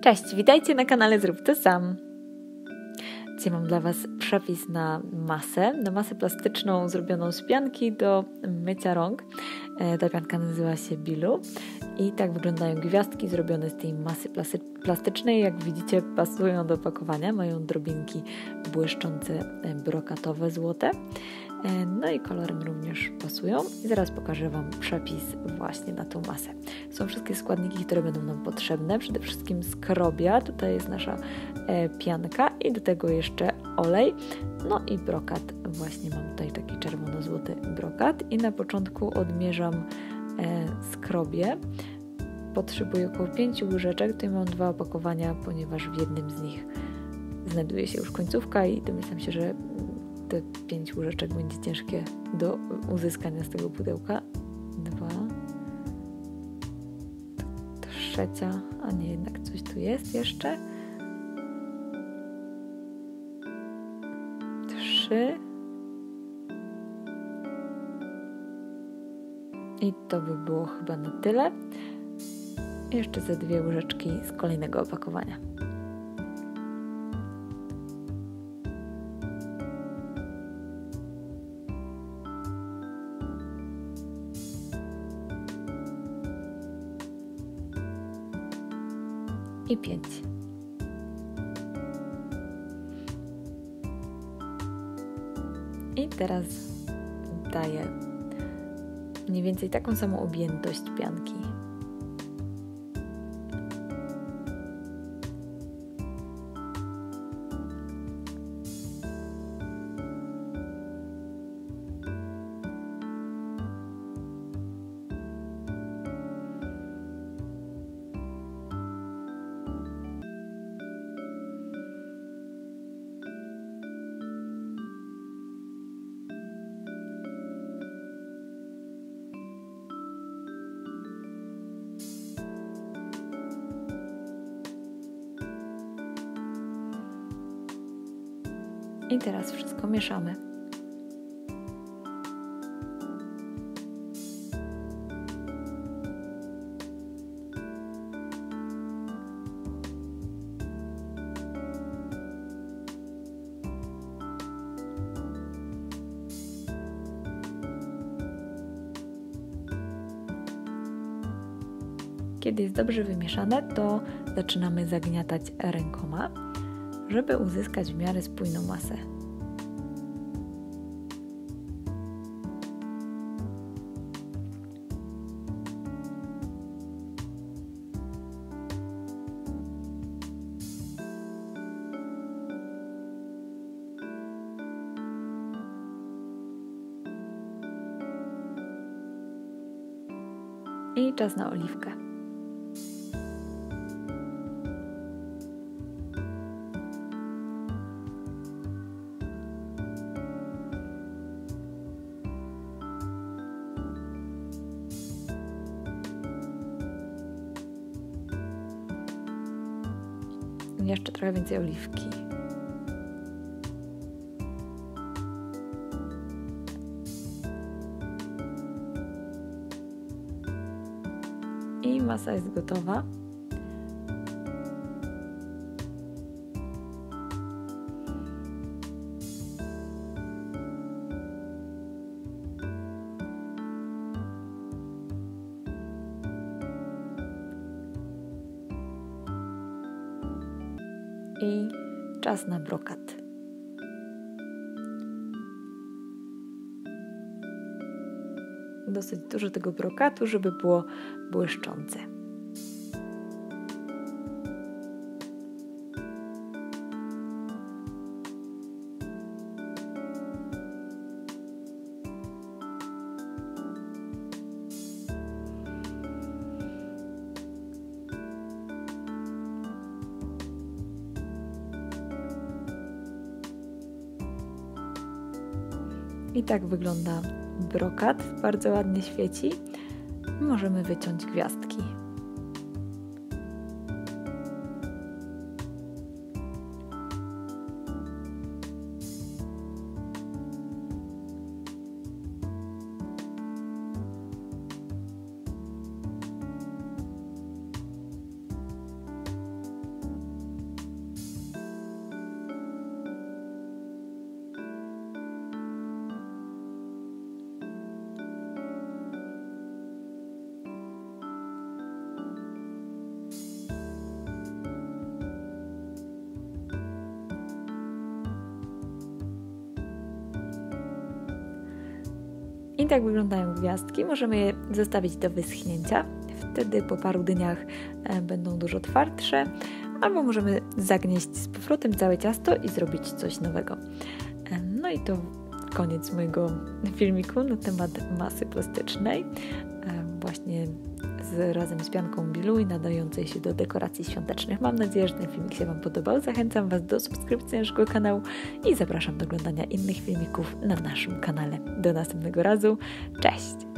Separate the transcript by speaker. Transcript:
Speaker 1: Cześć, witajcie na kanale Zrób to sam. Dzisiaj mam dla Was przepis na masę, na masę plastyczną zrobioną z pianki do mycia rąk. E, ta pianka nazywa się Bilu i tak wyglądają gwiazdki zrobione z tej masy plastycznej. Jak widzicie pasują do opakowania, mają drobinki błyszczące, e, brokatowe, złote. E, no i kolorem również pasują. I zaraz pokażę Wam przepis właśnie na tą masę. Są wszystkie składniki, które będą nam potrzebne. Przede wszystkim skrobia, tutaj jest nasza e, pianka i do tego jeszcze olej. No i brokat. Właśnie mam tutaj taki czerwono-złoty brokat i na początku odmierzam e, skrobię. Potrzebuję około 5 łyżeczek. Tutaj mam dwa opakowania, ponieważ w jednym z nich znajduje się już końcówka i domyślam się, że te pięć łyżeczek będzie ciężkie do uzyskania z tego pudełka. Dwa. Trzecia, a nie jednak coś tu jest jeszcze. Trzy. I to by było chyba na tyle. Jeszcze ze dwie łyżeczki z kolejnego opakowania. I 5. I teraz daję mniej więcej taką samą objętość pianki. I teraz wszystko mieszamy. Kiedy jest dobrze wymieszane, to zaczynamy zagniatać rękoma żeby uzyskać w miarę spójną masę. I czas na oliwkę. Jeszcze trochę więcej oliwki. I masa jest gotowa. I czas na brokat. Dosyć dużo tego brokatu, żeby było błyszczące. I tak wygląda brokat, bardzo ładnie świeci. Możemy wyciąć gwiazdki. Tak wyglądają gwiazdki. Możemy je zostawić do wyschnięcia. Wtedy po paru dniach e, będą dużo twardsze, albo możemy zagnieść z powrotem całe ciasto i zrobić coś nowego. E, no i to koniec mojego filmiku na temat masy plastycznej. Właśnie z, razem z pianką Bilu nadającej się do dekoracji świątecznych. Mam nadzieję, że ten filmik się Wam podobał. Zachęcam Was do subskrypcji naszego kanału i zapraszam do oglądania innych filmików na naszym kanale. Do następnego razu. Cześć!